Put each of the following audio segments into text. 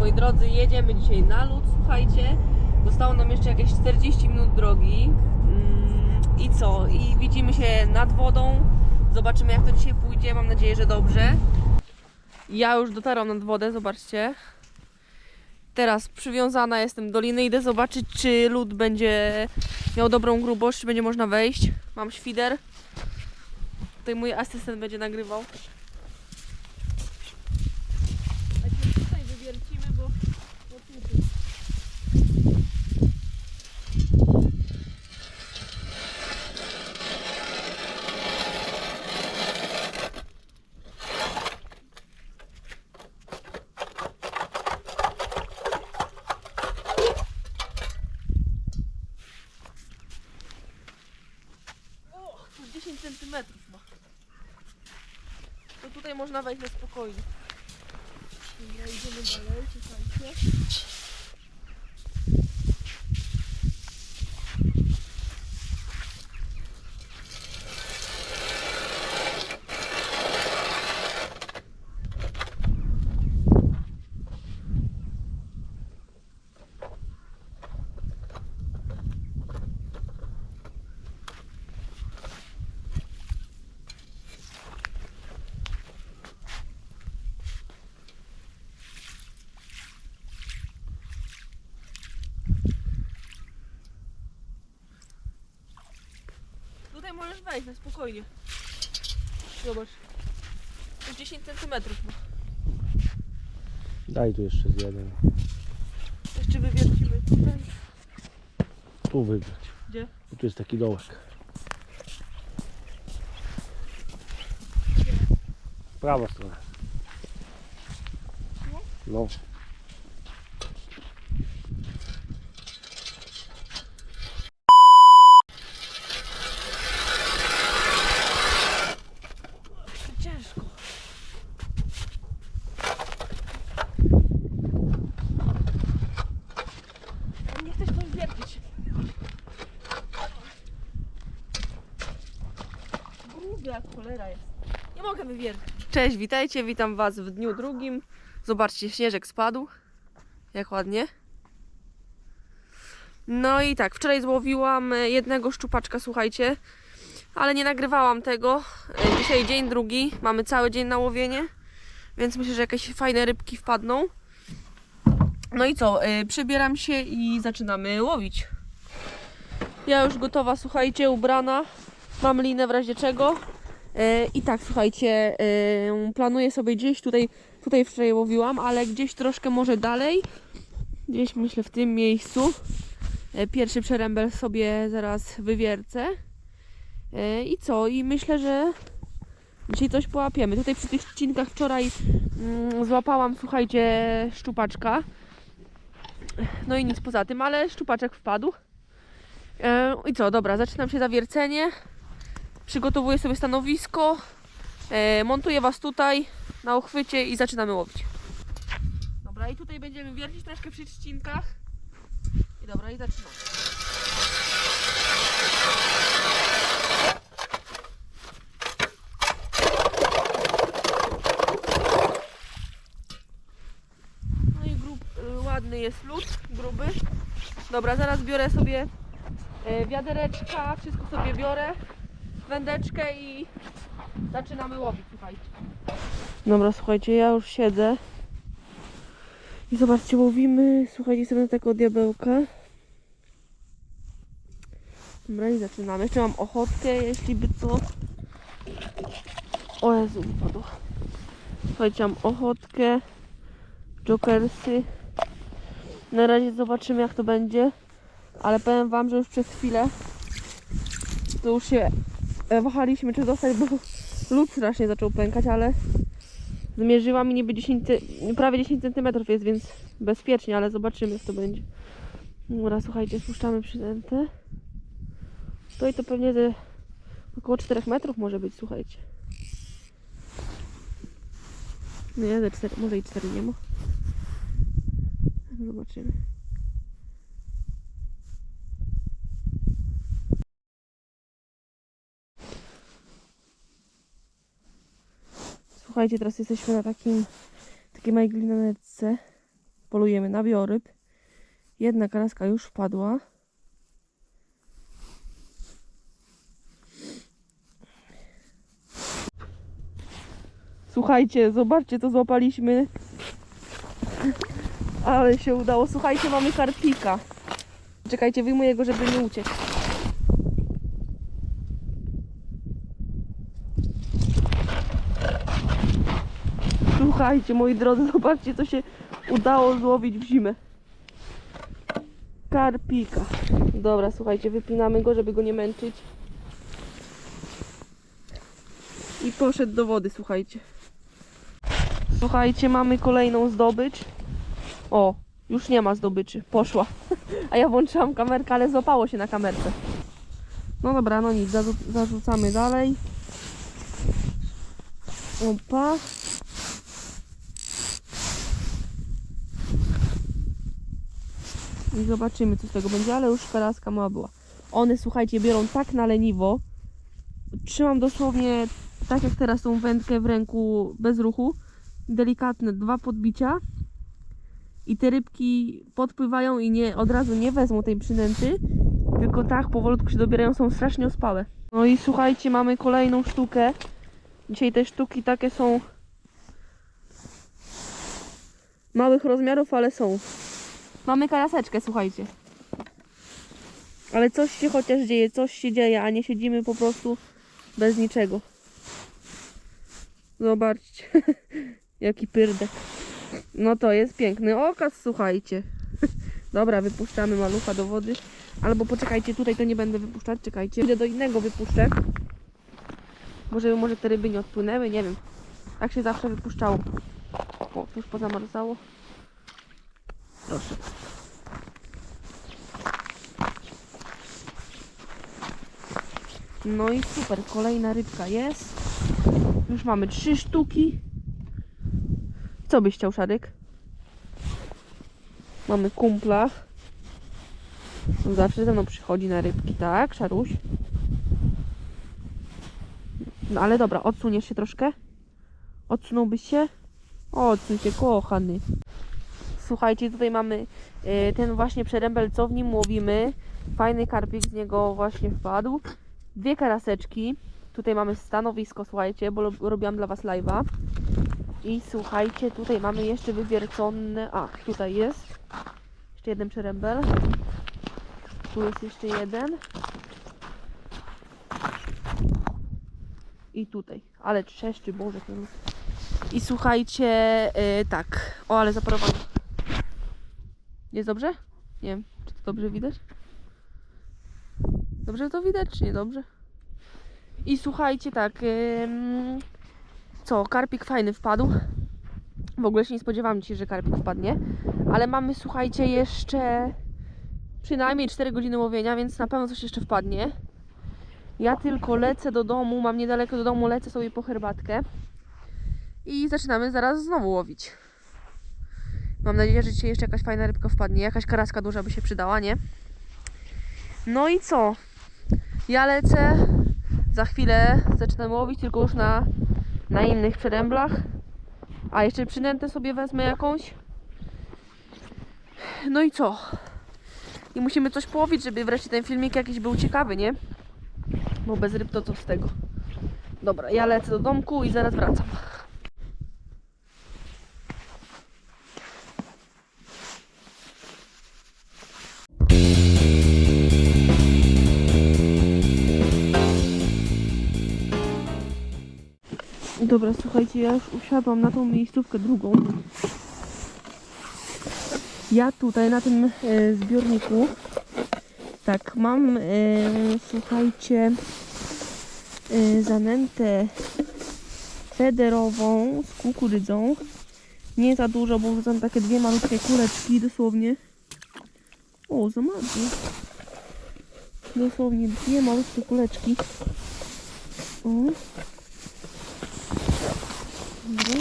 Moi drodzy. Jedziemy dzisiaj na lód, słuchajcie. Zostało nam jeszcze jakieś 40 minut drogi. Mm, I co? I widzimy się nad wodą. Zobaczymy jak to dzisiaj pójdzie. Mam nadzieję, że dobrze. Ja już dotarłam nad wodę, zobaczcie. Teraz przywiązana jestem do liny. Idę zobaczyć, czy lód będzie miał dobrą grubość, czy będzie można wejść. Mam świder. Tutaj mój asystent będzie nagrywał. Najpierw tutaj wywiercimy, bo, bo tutaj. O, tu 10 centymetrów ma. To tutaj można wejść na spokojnie. Dobra, idziemy dalej, czekajcie. Tutaj możesz wejść na spokojnie. Zobacz. To 10 centymetrów ma. Daj tu jeszcze z jeden. Jeszcze wywiercimy tutaj. Tu wybrać. Gdzie? Bo tu jest taki dołek. Prawa strona. No. To ciężko. Nie chcesz to wiercić. Jak cholera jest. Nie mogę wywiercić. Cześć, witajcie, witam was w dniu drugim. Zobaczcie, śnieżek spadł. Jak ładnie. No i tak, wczoraj złowiłam e, jednego szczupaczka, słuchajcie, ale nie nagrywałam tego. E, Dzisiaj dzień drugi, mamy cały dzień na łowienie, więc myślę, że jakieś fajne rybki wpadną. No i co, e, przybieram się i zaczynamy łowić. Ja już gotowa, słuchajcie, ubrana. Mam linę w razie czego. E, I tak, słuchajcie, e, planuję sobie gdzieś tutaj, tutaj wczoraj łowiłam, ale gdzieś troszkę może dalej. Gdzieś myślę w tym miejscu. E, Pierwszy przerębel sobie zaraz wywiercę. I co? I myślę, że dzisiaj coś połapiemy. Tutaj przy tych ścinkach wczoraj mm, złapałam, słuchajcie, szczupaczka. No i nic poza tym, ale szczupaczek wpadł. I co? Dobra, zaczynam się zawiercenie. Przygotowuję sobie stanowisko. E, montuję Was tutaj na uchwycie i zaczynamy łowić. Dobra, i tutaj będziemy wiercić troszkę przy ścinkach. I dobra, i zaczynamy. No i grub, y, ładny jest lód, gruby. Dobra, zaraz biorę sobie e, wiadereczka, wszystko sobie biorę, wędeczkę i zaczynamy łowić, słuchajcie. Dobra, słuchajcie, ja już siedzę. I zobaczcie, łowimy, słuchajcie, sobie takiego diabełka. Dobra, i zaczynamy. Jeszcze mam ochotkę, jeśli by co. O Jezu, upadło. Słuchajcie, mam ochotkę. Jokersy. Na razie zobaczymy jak to będzie. Ale powiem wam, że już przez chwilę to już się wahaliśmy czy dostać, bo lód strasznie zaczął pękać, ale zmierzyłam i niby 10, ce- prawie 10 cm jest, więc bezpiecznie, ale zobaczymy jak to będzie. Dobra, słuchajcie, spuszczamy przynętę. To i to pewnie ze około 4 metrów może być, słuchajcie. Nie, ze 4, może i 4 nie ma. Zobaczymy. Słuchajcie, teraz jesteśmy na takim takiej małej glinanetce. polujemy na wioryb. Jedna karaska już wpadła. Słuchajcie, zobaczcie, co złapaliśmy. Ale się udało. Słuchajcie, mamy karpika. Czekajcie, wyjmuję go, żeby nie uciekł. Słuchajcie, moi drodzy, zobaczcie, co się udało złowić w zimę. Karpika. Dobra, słuchajcie, wypinamy go, żeby go nie męczyć. I poszedł do wody, słuchajcie. Słuchajcie, mamy kolejną zdobycz. O, już nie ma zdobyczy. Poszła. A ja włączyłam kamerkę, ale złapało się na kamerce. No dobra, no nic, zarzu- zarzucamy dalej. Opa. I zobaczymy, co z tego będzie, ale już karaska mała była. One, słuchajcie, biorą tak na leniwo. Trzymam dosłownie tak jak teraz tą wędkę w ręku bez ruchu. Delikatne dwa podbicia. I te rybki podpływają i nie, od razu nie wezmą tej przynęty. Tylko tak powolutku się dobierają, są strasznie ospałe. No i słuchajcie, mamy kolejną sztukę. Dzisiaj te sztuki takie są małych rozmiarów, ale są. Mamy karaseczkę, słuchajcie. Ale coś się chociaż dzieje, coś się dzieje, a nie siedzimy po prostu bez niczego. Zobaczcie, jaki pyrdek. No to jest piękny okaz, słuchajcie. Dobra, wypuszczamy malucha do wody. Albo poczekajcie, tutaj to nie będę wypuszczać, czekajcie. Idę do innego wypuszczę. Może, może te ryby nie odpłynęły, nie wiem. Tak się zawsze wypuszczało. O, już pozamarzało. Proszę. No i super, kolejna rybka jest. Już mamy trzy sztuki. Co byś chciał, Szarek? Mamy kumpla. On zawsze ze mną przychodzi na rybki, tak, Szaruś? No ale dobra, odsuniesz się troszkę? Odsunąłbyś się? Odsuń się, kochany. Słuchajcie, tutaj mamy e, ten właśnie przerębel, co w nim łowimy. Fajny karpik z niego właśnie wpadł. Dwie karaseczki. Tutaj mamy stanowisko, słuchajcie, bo rob- robiłam dla Was live'a. I słuchajcie, tutaj mamy jeszcze wywiercone... A, tutaj jest. Jeszcze jeden przerębel. Tu jest jeszcze jeden. I tutaj. Ale trzeszczy, Boże. I słuchajcie, yy, tak. O, ale zaparowano. Jest dobrze? Nie wiem, czy to dobrze widać? Dobrze to widać, czy nie dobrze? I słuchajcie, tak. co, karpik fajny wpadł. W ogóle się nie spodziewałam dzisiaj, że karpik wpadnie. Ale mamy, słuchajcie, jeszcze przynajmniej 4 godziny łowienia, więc na pewno coś jeszcze wpadnie. Ja tylko lecę do domu, mam niedaleko do domu, lecę sobie po herbatkę. I zaczynamy zaraz znowu łowić. Mam nadzieję, że dzisiaj jeszcze jakaś fajna rybka wpadnie. Jakaś karaska duża by się przydała, nie? No i co? Ja lecę. Za chwilę zaczynam łowić, tylko już na, na innych przeręblach. A jeszcze przynętę sobie wezmę jakąś. No i co? I musimy coś połowić, żeby wreszcie ten filmik jakiś był ciekawy, nie? Bo bez ryb to co z tego. Dobra, ja lecę do domku i zaraz wracam. Dobra, słuchajcie, ja już usiadłam na tą miejscówkę drugą. Ja tutaj na tym e, zbiorniku tak mam, e, słuchajcie, e, zanętę federową z kukurydzą. Nie za dużo, bo wrzucam takie dwie malutkie kuleczki, dosłownie. O, za mało. Dosłownie dwie malutkie kuleczki. O. Dobra.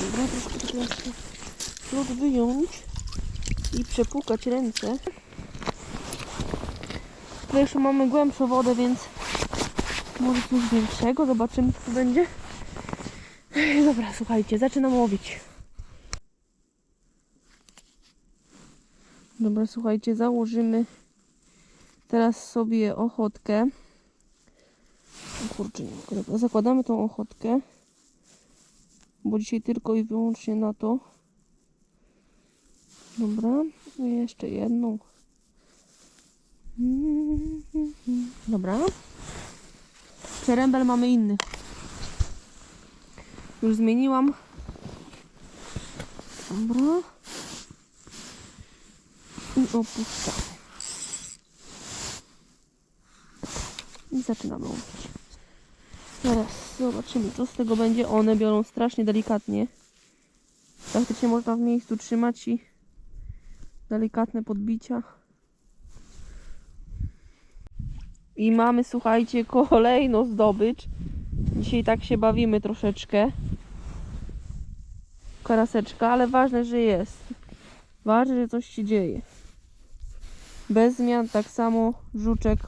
Dobra, troszkę jeszcze lód wyjąć i przepłukać ręce. Tutaj jeszcze mamy głębszą wodę, więc może coś większego. Zobaczymy, co będzie. Dobra, słuchajcie, zaczynam łowić. Dobra, słuchajcie, założymy teraz sobie ochotkę. O kurczę, nie mogę. Zakładamy tą ochotkę. Bo dzisiaj tylko i wyłącznie na to. Dobra, i jeszcze jedną. Dobra. Przerębel mamy inny. Już zmieniłam. Dobra. I opuszczamy. I zaczynamy łowić. Teraz zobaczymy, co z tego będzie. One biorą strasznie delikatnie. Praktycznie można w miejscu trzymać i delikatne podbicia. I mamy, słuchajcie, kolejną zdobycz. Dzisiaj tak się bawimy troszeczkę. Karaseczka, ale ważne, że jest. Ważne, że coś się dzieje. Bez zmian, tak samo żuczek.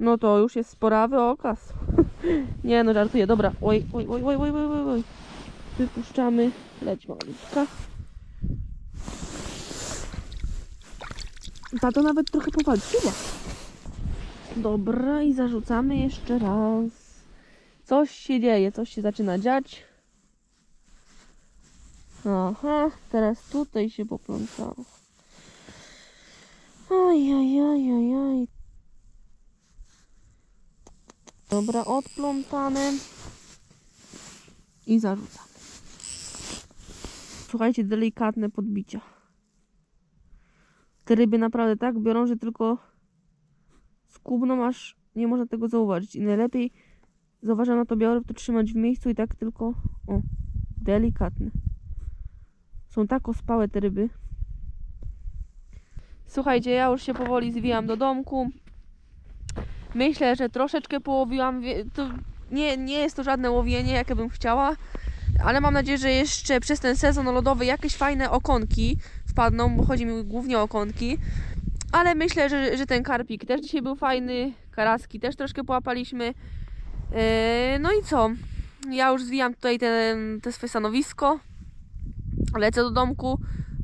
No to już jest sporawy okaz. Nie no, żartuję. Dobra. Oj, oj, oj, oj, oj, oj, oj, oj. Wypuszczamy. Leć malutka. Ta to nawet trochę powalczyła. Dobra, i zarzucamy jeszcze raz. Coś się dzieje, coś się zaczyna dziać. Aha, teraz tutaj się poplątało. Oj, oj, oj, oj, oj. Dobra, odplątane. I zarzucamy. Słuchajcie, delikatne podbicia. Te ryby naprawdę tak biorą, że tylko skubną, aż nie można tego zauważyć. I najlepiej zauważam na to białe, to trzymać w miejscu i tak tylko, o, delikatne. Są tak ospałe te ryby. Słuchajcie, ja już się powoli zwijam do domku. Myślę, że troszeczkę połowiłam. To nie, nie jest to żadne łowienie, jakie bym chciała, ale mam nadzieję, że jeszcze przez ten sezon lodowy jakieś fajne okonki wpadną, bo chodzi mi głównie o okonki. Ale myślę, że, że ten karpik też dzisiaj był fajny. Karaski też troszkę połapaliśmy. Yy, no i co? Ja już zwijam tutaj te, te swoje stanowisko. Lecę do domku.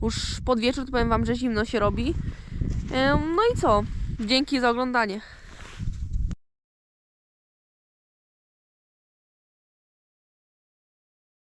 Już pod wieczór to powiem Wam, że zimno się robi. No i co? Dzięki za oglądanie.